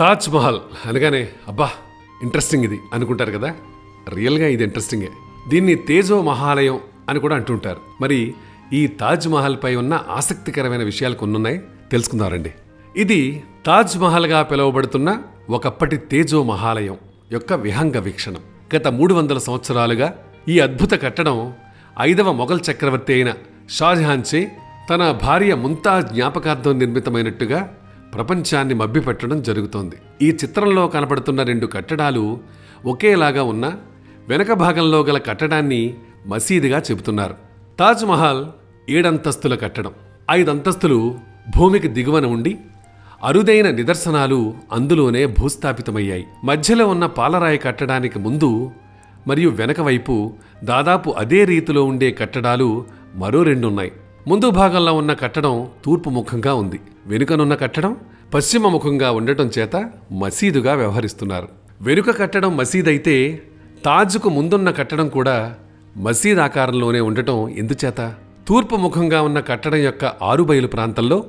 తాజ్ మహల్. అనగానే అబ్బా ఇంట్రెస్టింగ్ ఇది అనుకుంటారు కదా? రియల్గా ఇది ఇంట్రెస్టింగే దీన్ని తేజో మహాలయం అని కూడా అంటుంటారు. మరి ఈ తాజ్ మహల్పై ఉన్న ఆసక్తికరమైన విషయాలు కొన్ని ఉన్నాయి తెలుసుకుందామండి ఇది తాజ్ మహల్గా పిలువబడుతున్న ఒకప్పటి తేజో మహాలయం యొక్క విహంగ వీక్షణం. గత మూడు వందల సంవత్సరాలుగా ఈ అద్భుత కట్టడం ఐదవ మొఘల్ చక్రవర్తి అయిన షాజహాన్చే తన భార్య ముంతాజ్ జ్ఞాపకార్థం నిర్మితమైనట్టుగా ప్రపంచాన్ని మభ్యపెట్టడం జరుగుతోంది. ఈ చిత్రంలో కనపడుతున్న రెండు కట్టడాలు ఒకేలాగా ఉన్న వెనక భాగంలో గల కట్టడాన్ని మసీదుగా చెబుతున్నారు. తాజ్ మహల్ ఏడంతస్తుల కట్టడం. ఐదంతస్తులు భూమికి దిగువన ఉండి అరుదైన నిదర్శనాలు అందులోనే భూస్థాపితమయ్యాయి. మధ్యలో ఉన్న పాలరాయి కట్టడానికి ముందు మరియు వెనక వైపు దాదాపు అదే రీతిలో ఉండే కట్టడాలు మరో రెండున్నాయి. ముందు భాగంలో ఉన్న కట్టడం తూర్పు ముఖంగా ఉంది. వెనుకనున్న కట్టడం పశ్చిమ ముఖంగా ఉండటం చేత మసీదుగా వ్యవహరిస్తున్నారు. వెనుక కట్టడం మసీదైతే తాజ్కు ముందున్న కట్టడం కూడా మసీద్ ఆకారంలోనే ఉండటం ఎందుచేత? తూర్పు ముఖంగా ఉన్న కట్టడం యొక్క ఆరుబయలు ప్రాంతంలో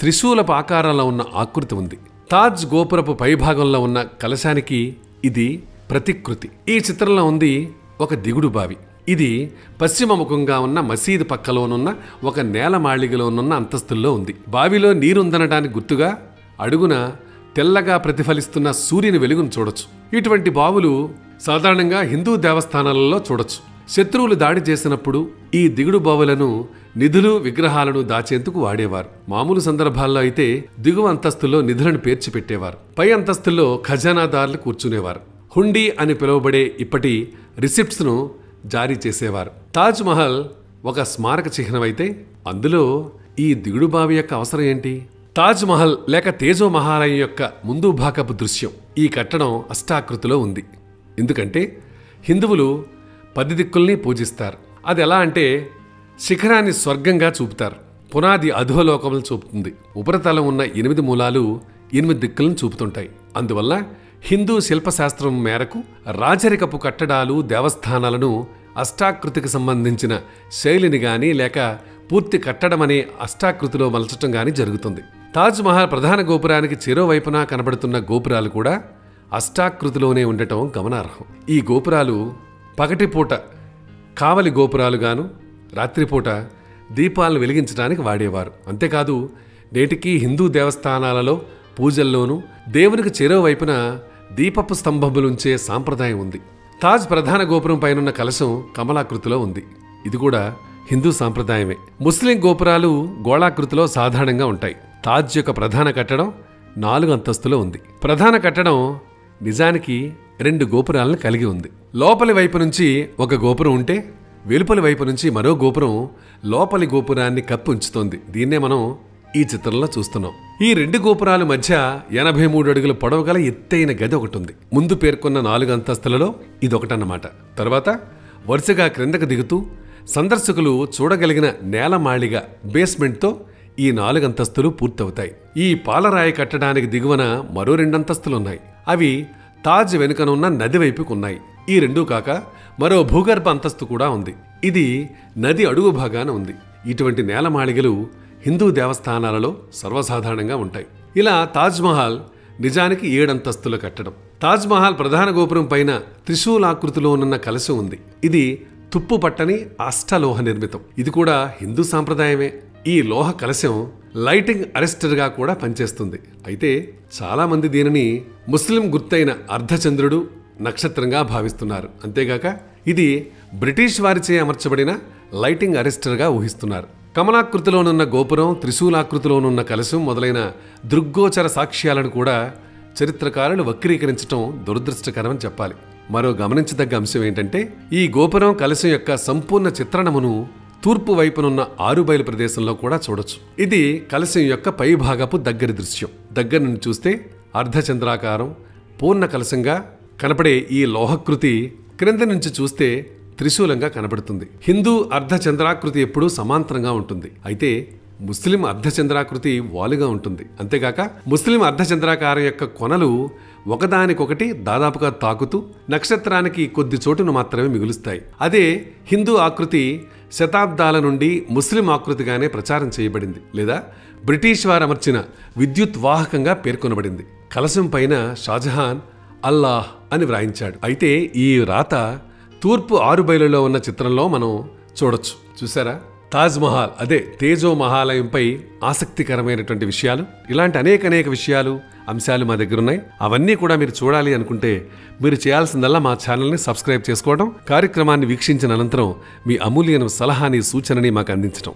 త్రిశూలపు ఆకారంలో ఉన్న ఆకృతి ఉంది. తాజ్ గోపురపు పైభాగంలో ఉన్న కలశానికి ఇది ప్రతికృతి. ఈ చిత్రంలో ఉంది ఒక దిగుడు బావి. ఇది పశ్చిమ ముఖంగా ఉన్న మసీదు పక్కలోనున్న ఒక నేల మాళిగలోనున్న అంతస్తుల్లో ఉంది. బావిలో నీరుందనడానికి గుర్తుగా అడుగున తెల్లగా ప్రతిఫలిస్తున్న సూర్యుని వెలుగును చూడొచ్చు. ఇటువంటి బావులు సాధారణంగా హిందూ దేవస్థానాలలో చూడొచ్చు. శత్రువులు దాడి చేసినప్పుడు ఈ దిగుడు బావులను నిధులు విగ్రహాలను దాచేందుకు వాడేవారు. మామూలు సందర్భాల్లో అయితే దిగువ అంతస్తులో నిధులను పేర్చి పెట్టేవారు పై అంతస్తుల్లో ఖజానాదారులు కూర్చునేవారు. హుండీ అని పిలువబడే ఇప్పటి రిసిప్ట్స్ను జారీ చేసేవారు. తాజ్మహల్ ఒక స్మారక చిహ్నమైతే అందులో ఈ దిగుడు బావి యొక్క అవసరం ఏంటి? తాజ్మహల్ లేక తేజో మహాలయం యొక్క ముందు భాగపు దృశ్యం ఈ కట్టడం అష్టాకృతిలో ఉంది. ఎందుకంటే హిందువులు పది దిక్కుల్ని పూజిస్తారు. అది ఎలా అంటే శిఖరాన్ని స్వర్గంగా చూపుతారు. పునాది అధోలోకములు చూపుతుంది. ఉపరితలం ఉన్న ఎనిమిది మూలాలు ఎనిమిది దిక్కులను చూపుతుంటాయి. అందువల్ల హిందూ శిల్పశాస్త్రం మేరకు రాజరికపు కట్టడాలు దేవస్థానాలను అష్టాకృతికి సంబంధించిన శైలిని కానీ లేక పూర్తి కట్టడం అనే అష్టాకృతిలో మలచటం కానీ జరుగుతుంది. తాజ్మహల్ ప్రధాన గోపురానికి చెరోవైపున కనబడుతున్న గోపురాలు కూడా అష్టాకృతిలోనే ఉండటం గమనార్హం. ఈ గోపురాలు పగటిపూట కావలి గోపురాలుగాను రాత్రిపూట దీపాలను వెలిగించడానికి వాడేవారు. అంతేకాదు నేటికి హిందూ దేవస్థానాలలో పూజల్లోనూ దేవునికి చెరో వైపున దీపపు స్తంభములుంచే సాంప్రదాయం ఉంది. తాజ్ ప్రధాన గోపురం పైనున్న కలశం కమలాకృతిలో ఉంది. ఇది కూడా హిందూ సాంప్రదాయమే. ముస్లిం గోపురాలు గోళాకృతిలో సాధారణంగా ఉంటాయి. తాజ్ యొక్క ప్రధాన కట్టడం నాలుగు అంతస్తులో ఉంది. ప్రధాన కట్టడం నిజానికి రెండు గోపురాలను కలిగి ఉంది. లోపలి వైపు నుంచి ఒక గోపురం ఉంటే వెలుపలి వైపు నుంచి మరో గోపురం లోపలి గోపురాన్ని కప్పి ఉంచుతోంది. దీన్నే మనం ఈ చిత్రంలో చూస్తున్నాం. ఈ రెండు గోపురాల మధ్య ఎనభై మూడు అడుగుల పొడవు గల ఎత్తైన గది ఒకటి ఉంది ముందు పేర్కొన్న నాలుగు అంతస్తులలో ఇదొకటన్నమాట. తర్వాత వరుసగా క్రిందకు దిగుతూ సందర్శకులు చూడగలిగిన నేలమాళిగా బేస్మెంట్తో ఈ నాలుగు అంతస్తులు పూర్తవుతాయి. ఈ పాలరాయి కట్టడానికి దిగువన మరో రెండంతస్తులున్నాయి అవి తాజ్ వెనుకనున్న నది వైపుకు ఉన్నాయి ఈ రెండూ కాక మరో భూగర్భ అంతస్తు కూడా ఉంది. ఇది నది అడుగు భాగాన ఉంది. ఇటువంటి నేలమాళిగలు హిందూ దేవస్థానాలలో సర్వసాధారణంగా ఉంటాయి. ఇలా తాజ్మహల్ నిజానికి ఏడంతస్తుల కట్టడం. తాజ్మహల్ ప్రధాన గోపురం పైన త్రిశూలాకృతిలో ఉన్న కలశం ఉంది. ఇది తుప్పు పట్టని అష్టలోహ నిర్మితం. ఇది కూడా హిందూ సాంప్రదాయమే. ఈ లోహ కలశం లైటింగ్ అరెస్టర్గా కూడా పనిచేస్తుంది. అయితే చాలామంది దీనిని ముస్లిం గుర్తైన అర్ధచంద్రుడు నక్షత్రంగా భావిస్తున్నారు. అంతేగాక ఇది బ్రిటిష్ వారిచే అమర్చబడిన లైటింగ్ అరెస్టర్గా ఊహిస్తున్నారు. కమలాకృతిలోనున్న గోపురం త్రిశూలాకృతిలోనున్న కలశం మొదలైన దృగ్గోచర సాక్ష్యాలను కూడా చరిత్రకారులు వక్రీకరించడం దురదృష్టకరమని చెప్పాలి. మరో గమనించదగ్గ అంశం ఏంటంటే ఈ గోపురం కలశం యొక్క సంపూర్ణ చిత్రణమును తూర్పు వైపునున్న ఆరుబయలు ప్రదేశంలో కూడా చూడొచ్చు. ఇది కలశం యొక్క పైభాగపు దగ్గరి దృశ్యం. దగ్గర నుండి చూస్తే అర్ధచంద్రాకారం పూర్ణ కలశంగా కనపడే ఈ లోహకృతి క్రింద నుంచి చూస్తే త్రిశూలంగా కనబడుతుంది. హిందూ అర్ధచంద్రాకృతి ఎప్పుడూ సమాంతరంగా ఉంటుంది. అయితే ముస్లిం అర్ధచంద్రాకృతి వాలుగా ఉంటుంది. అంతేగాక ముస్లిం అర్ధచంద్రాకారం యొక్క కొనలు ఒకదానికొకటి దాదాపుగా తాకుతూ నక్షత్రానికి కొద్ది చోటును మాత్రమే మిగులుస్తాయి. అదే హిందూ ఆకృతి శతాబ్దాల నుండి ముస్లిం ఆకృతిగానే ప్రచారం చేయబడింది. లేదా బ్రిటిష్ వారు అమర్చిన విద్యుత్ వాహకంగా పేర్కొనబడింది. కలశం పైన షాజహాన్ అల్లాహ్ అని వ్రాయించాడు. అయితే ఈ రాత తూర్పు ఆరుబయలులో ఉన్న చిత్రంలో మనం చూడొచ్చు. చూసారా? తాజ్మహల్ అదే తేజో మహాలయంపై ఆసక్తికరమైనటువంటి విషయాలు. ఇలాంటి అనేక అనేక విషయాలు అంశాలు మా దగ్గర ఉన్నాయి అవన్నీ కూడా మీరు చూడాలి అనుకుంటే మీరు చేయాల్సిందల్లా మా ఛానల్ని సబ్స్క్రైబ్ చేసుకోవడం కార్యక్రమాన్ని వీక్షించిన అనంతరం మీ అమూల్యమైన సలహాని సూచనని మాకు అందించడం